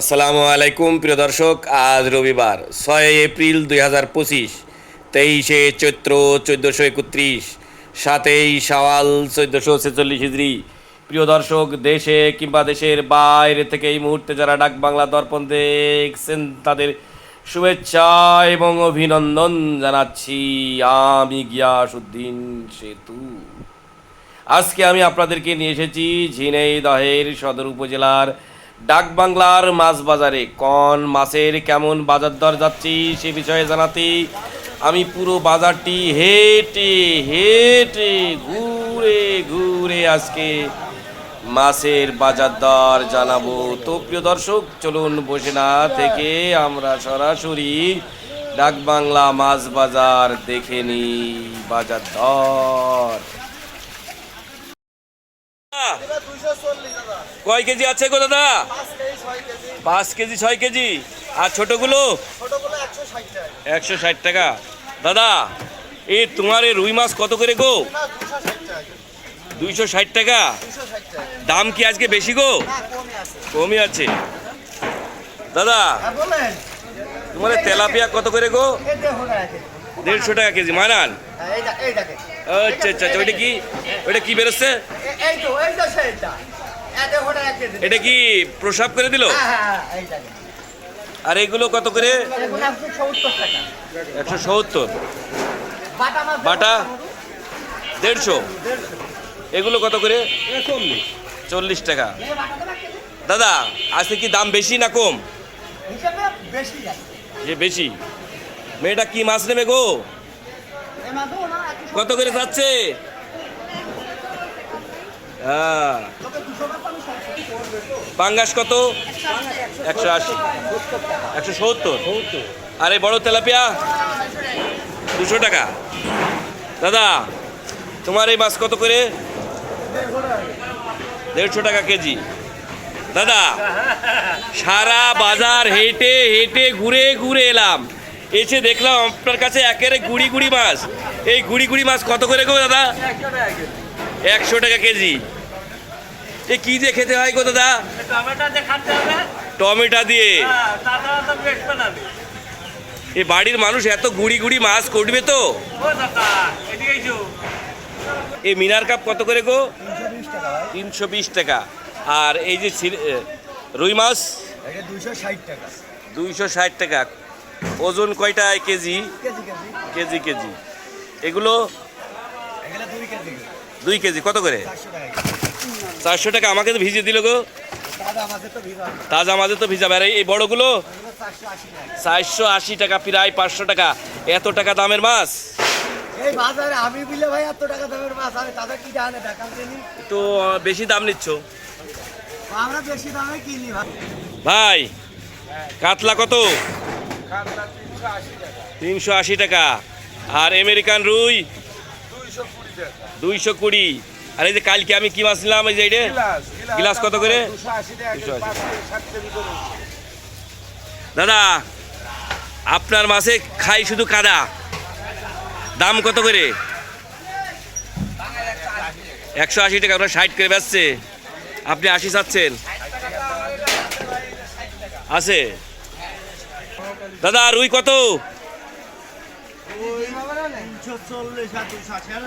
আসসালামু আলাইকুম, প্রিয় দর্শক, আজ রবিবার, ছয় এপ্রিল দুই হাজার পঁচিশ, তেইশে চৈত্র চোদ্দোশো একত্রিশ, সাতই শাওয়াল চোদ্দোশো ছেচল্লিশ হিজড়ি প্রিয় দর্শক, দেশে কিংবা দেশের বাইরে থেকে এই মুহূর্তে যারা ডাক বাংলা দর্পণ দেখছেন, তাদের শুভেচ্ছা এবং অভিনন্দন জানাচ্ছি আমি গিয়াসউদ্দিন সেতু। আজকে আমি আপনাদেরকে নিয়ে এসেছি ঝিনাইদহের সদর উপজেলার ডাকবাংলার মাছ বাজারে কোন মাছের কেমন বাজার দর যাচ্ছি সে বিষয়ে জানাতে আমি পুরো বাজারটি হেঁটে হেঁটে, ঘুরে ঘুরে আজকে মাছের বাজার দর জানাব। তো প্রিয় দর্শক, চলুন বসে না থেকে আমরা সরাসরি ডাকবাংলা মাছ বাজার দেখে নিই বাজার দর। কয় কেজি আছে গো দাদা? পাঁচ কেজি, ছয় কেজি। আর ছোটগুলো? একশো ষাট টাকা। দাদা, এ তোমার এই রুই মাছ কত করে গো? দুইশো ষাট টাকা। দাম কি আজকে বেশি গো? কমই আছে। দাদা, তোমার তেলাপিয়া কত করে গো? দেড়শো টাকা কেজি। মানান। আচ্ছা আচ্ছা আচ্ছা ওইটা কি ওইটা কি বেরোচ্ছে? এটা কি প্রসাব করে দিল? আর এগুলো কত করে? একশো সত্তর বাটা দেড়শো। এগুলো কত করে? চল্লিশ। টাকা। দাদা আজকে কি দাম বেশি না কম? যে বেশি। মেয়েটা কি মাছ নেবে গো? কত করে যাচ্ছে? হ্যাঁ। পাঙ্গাস কত? একশো আশি। একশো সত্তর। আর এই বড় তেলাপিয়া, দুশো টাকা। দাদা, তোমার এই মাছ কত করে? দেড়শো টাকা কেজি। দাদা, সারা বাজার হেঁটে হেঁটে ঘুরে ঘুরে এলাম। এসে দেখলাম আপনার কাছে একেবারে গুড়ি গুড়ি মাছ। এই গুড়ি গুড়ি মাছ কত করে গো দাদা? একশো টাকা কেজি। এ কি দিয়ে খেতে হয় গো দাদা? টমেটো দিয়ে খাতে হবে। টমেটো দিয়ে? হ্যাঁ, এই বাড়ির মানুষ এত গুড়ি গুড়ি মাছ করবে তো? এই মিনার কাপ কত করে গো? তিনশো বিশ টাকা। আর এই যে রুই মাছ? দুইশো ষাট টাকা। ষাট টাকা। ওজন কয়টা কেজি। KG KG. এগুলো দুই কেজি। কত করে? চারশো টাকা আমাকে তো ভিজে দিল গো। দাদা আমাদের তো তাজা মাঝে তো ভিজাবে আর এই বড়গুলো? চারশো আশি টাকা প্রায় পাঁচশো টাকা। এত টাকা দামের মাছ? এই বাজারে আমি বিলে ভাই এত টাকা দামের মাছ আমি তাদের কি জানে? টাকা কিনি তো বেশি দাম নিচ্ছ? আমরা বেশি দামে কিনি ভাই। ভাই কাতলা কত? তিনশো আশি টাকা। আর আমেরিকান রুই? দুইশো কুড়ি। আর এই যে কালকে আমি কি মাছ নিলাম এই যে গিলাস কত করে? দাদা আপনার মাছে খাই শুধু কাদা। দাম কত করে? একশো আশি টাকা আপনার ষাট করে বেচছে। আপনি আশি চাচ্ছেন। আছে। দাদা রুই কত?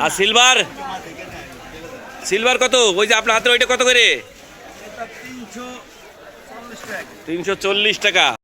আর সিলভার? সিলভার কত? ওই যে আপনার হাতে ওইটা কত করে? তিনশো চল্লিশ টাকা।